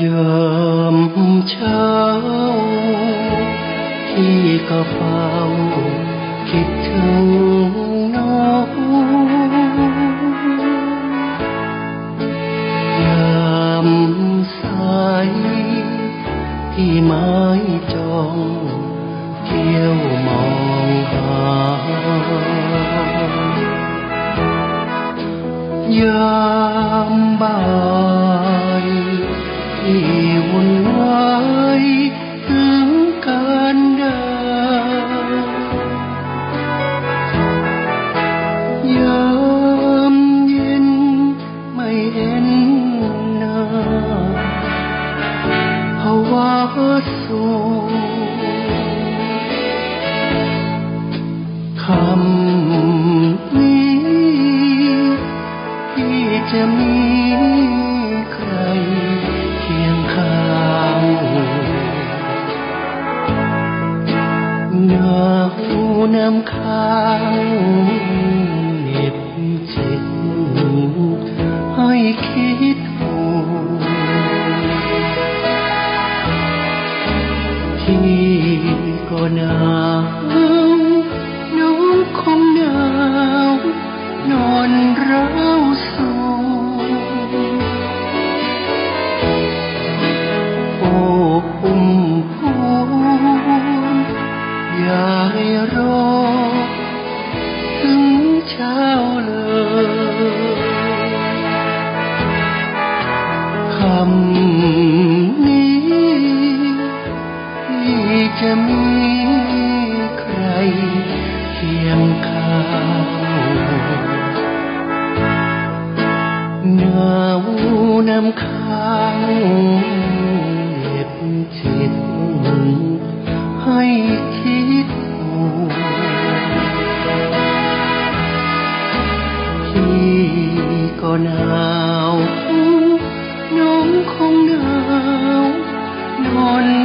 nhườm cháu khi cà phao kịp thương nấu làm say, khi mái tròn kêu mòn hà dám bao ที่วุ่นวายถึงการดามย็นไม่เห็นหน้าภาวะสูคำนี้ที่จะมี เหน็บจิตให้คิดห่วงที่ก็หนาวน้องคงหนาวนอนร้าวสูโำนี้ที่จะมีใครเคียงข้างหนาวน้ำค้างเห็บจิตให้คิดห่วงพี่ก็หนาว น้